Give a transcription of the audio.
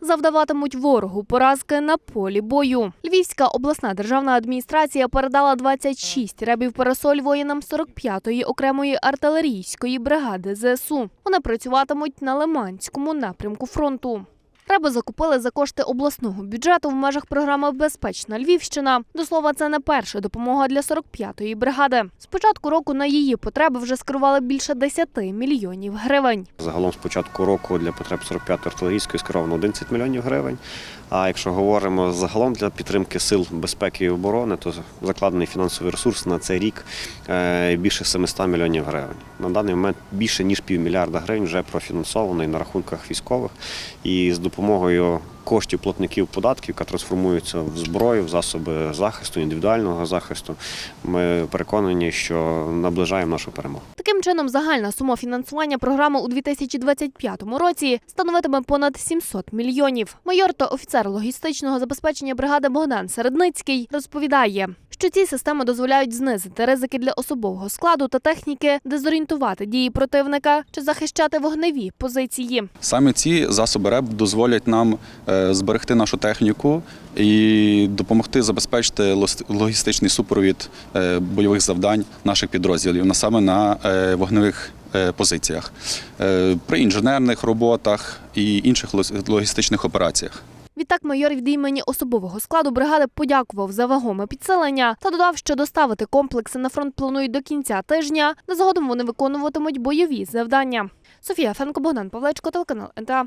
завдаватимуть ворогу поразки на полі бою. Львівська обласна державна адміністрація передала 26 ребів парасоль воїнам 45-ї окремої артилерійської бригади ЗСУ. Вони працюватимуть на Лиманському напрямку фронту. Реби закупили за кошти обласного бюджету в межах програми Безпечна Львівщина. До слова, це не перша допомога для 45-ї бригади. З початку року на її потреби вже скерували більше 10 мільйонів гривень. Загалом з початку року для потреб 45-ї артилерійської скеровано 11 мільйонів гривень. А якщо говоримо загалом для підтримки сил безпеки і оборони, то закладений фінансовий ресурс на цей рік е, більше 700 мільйонів гривень. На даний момент більше ніж півмільярда гривень вже профінансовано і на рахунках військових. І з допомогою коштів платників податків, яка трансформуються в зброю, в засоби захисту, індивідуального захисту, ми переконані, що наближаємо нашу перемогу. Таким чином, загальна сума фінансування програми у 2025 році становитиме понад 700 мільйонів. Майор та офіцер логістичного забезпечення бригади Богдан Середницький розповідає, ці системи дозволяють знизити ризики для особового складу та техніки, дезорієнтувати дії противника чи захищати вогневі позиції. Саме ці засоби РЕБ дозволять нам е, зберегти нашу техніку і допомогти забезпечити логістичний супровід е, бойових завдань наших підрозділів на саме на е, вогневих позиціях при інженерних роботах і інших логістичних операціях. Відтак майор від імені особового складу бригади подякував за вагоме підсилення та додав, що доставити комплекси на фронт планують до кінця тижня, де згодом вони виконуватимуть бойові завдання. Софія Фенко, Богдан Павлечко, телеканал НТА.